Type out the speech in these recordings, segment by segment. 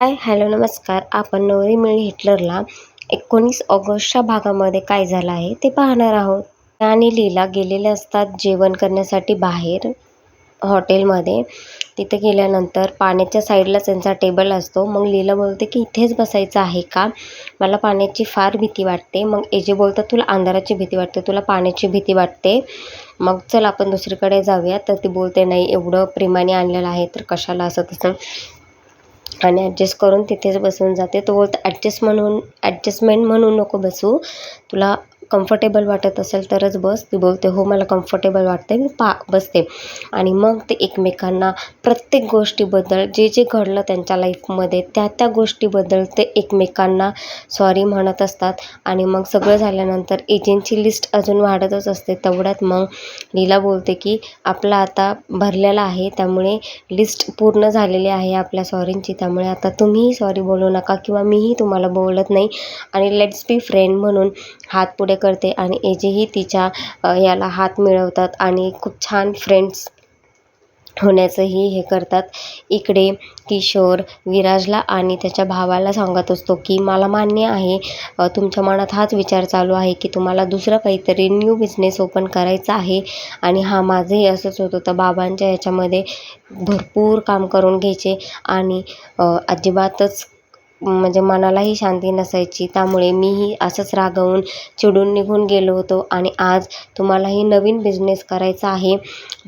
Hi hello नमस्कार. आपण नवरी मिळी हिटलरला एकोणीस ऑगस्टच्या भागामध्ये काय झालं आहे ते पाहणार आहोत. आणि लीला गेलेले असतात जेवण करण्यासाठी बाहेर हॉटेलमध्ये. तिथे गेल्यानंतर पाण्याच्या साईडलाच त्यांचा टेबल असतो. मग लीला बोलते की इथेच बसायचं आहे का? मला पाण्याची फार भीती वाटते. मग एजे बोलतात तुला अंधाराची भीती वाटते तुला पाण्याची भीती वाटते. मग चल आपण दुसरीकडे जाऊया. तर ती बोलते नाही एवढं प्रेमाने आणलेलं आहे तर कशाला असं तसं आणि ॲडजस्ट करून तिथेच बसून जाते. तो बोलतो ॲडजस्ट म्हणून ॲडजस्टमेंट म्हणून नको बसू. तुला कम्फर्टेबल वाटत असेल तरच बस. ती बोलते हो मला कम्फर्टेबल वाटते मी पा बसते. आणि मग ते एकमेकांना प्रत्येक गोष्टीबद्दल जे जे घडलं त्यांच्या लाईफमध्ये त्या त्या गोष्टीबद्दल ते एकमेकांना सॉरी म्हणत असतात. आणि मग सगळं झाल्यानंतर एजंटची लिस्ट अजून वाढतच असते. तेवढ्यात मग लीला बोलते की आपला आता भरलेला आहे त्यामुळे लिस्ट पूर्ण झालेली आहे आपल्या सॉरींची त्यामुळे आता तुम्हीही सॉरी बोलू नका किंवा मीही तुम्हाला बोलत नाही. आणि लेट्स बी फ्रेंड म्हणून हात पुढे करते आणि एजेही तिच्या याला हात मिळवतात आणि खूप छान फ्रेंड्स होण्याचंही हे करतात. इकडे किशोर विराजला आणि त्याच्या भावाला सांगत असतो की मला मान्य आहे तुमच्या मनात हाच विचार चालू आहे की तुम्हाला दुसरं काहीतरी न्यू बिझनेस ओपन करायचा आहे आणि हा माझंही असंच होतं. तर बाबांच्या याच्यामध्ये भरपूर काम करून घ्यायचे आणि अजिबातच म्हणजे मनालाही शांती नसायची. त्यामुळे मीही असंच रागावून चिडून निघून गेलो होतो. आणि आज तुम्हालाही नवीन बिझनेस करायचा आहे.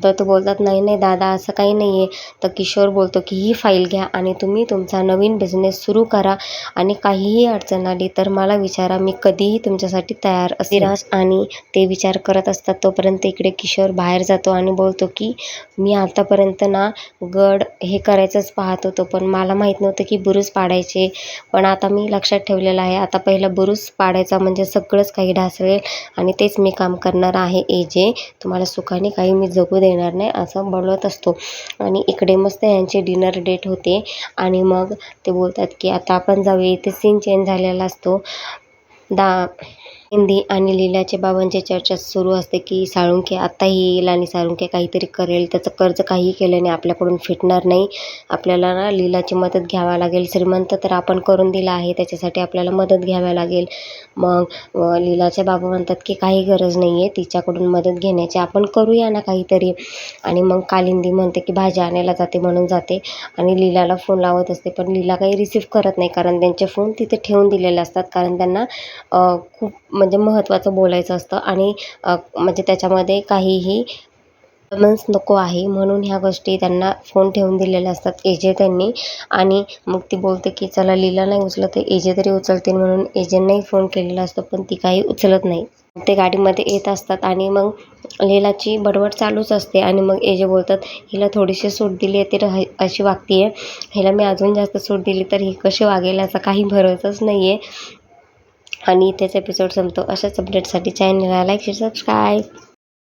तर तो बोलतात नाही नाही दादा असं काही नाही आहे तर किशोर बोलतो की ही फाईल घ्या आणि तुम्ही तुमचा नवीन बिझनेस सुरू करा आणि काहीही अडचण आली तर मला विचारा. मी कधीही तुमच्यासाठी तयार असे राज आणि ते विचार करत असतात. तोपर्यंत इकडे किशोर बाहेर जातो आणि बोलतो की मी आतापर्यंत ना गड हे करायचंच पाहत होतो. पण मला माहीत नव्हतं की बुरुज पाडायचे पण आता मी लक्षात ठेवलेलं आहे आता पहिलं बुरुज पाडायचा म्हणजे सगळंच काही ढासळेल आणि तेच मी काम करणार आहे ए जे तुम्हाला सुखाने काही मी जगू देणार नाही असं बोलत असतो. आणि इकडे मस्त यांची डिनर डेट होते आणि मग ते बोलतात की आता आपण जाऊया इथे सीन चेंज झालेला असतो. दा हिंदी आणि लीलाच्या बाबांची चर्चा सुरू असते की साळुंखे आत्ताही येईल आणि साळुंखे काहीतरी करेल. त्याचं कर्ज काहीही केल्याने आपल्याकडून फिटणार नाही. आपल्याला ना लीलाची मदत घ्यावा लागेल. श्रीमंत तर आपण करून दिला आहे. त्याच्यासाठी आपल्याला मदत घ्यावी लागेल. मग लीलाचे बाबा म्हणतात की काही गरज नाही आहे तिच्याकडून मदत घेण्याची आपण करूया ना काहीतरी. आणि मग कालिंदी म्हणते की भाज्या आणायला जाते म्हणून जाते. आणि लीलाला फोन लावत असते. पण लीला काही रिसिव्ह करत नाही. कारण त्यांचे फोन तिथे ठेवून दिलेले असतात. कारण त्यांना खूप म्हणजे महत्त्वाचं बोलायचं असतं आणि म्हणजे त्याच्यामध्ये काहीही कमेंट्स नको आहे म्हणून ह्या गोष्टी त्यांना फोन ठेवून दिलेल्या असतात एजे त्यांनी. आणि मग ती बोलते की चला लीला नाही उचलत तर एजे तरी उचलतील म्हणून एजेंनाही फोन केलेला असतो पण ती काही उचलत नाही. ते गाडीमध्ये येत असतात आणि मग लीलाची बडबड चालूच असते आणि मग एजे बोलतात हिला थोडीशी सूट दिली आहे तर अशी वागती आहे हिला मी अजून जास्त सूट दिली तर ही कशी वागेल याचा काही भरोसाच नाही आहे आणि इथेच एपिसोड संपतो. अशाच अपडेटसाठी चॅनलला लाईक शेअर सबस्क्राईब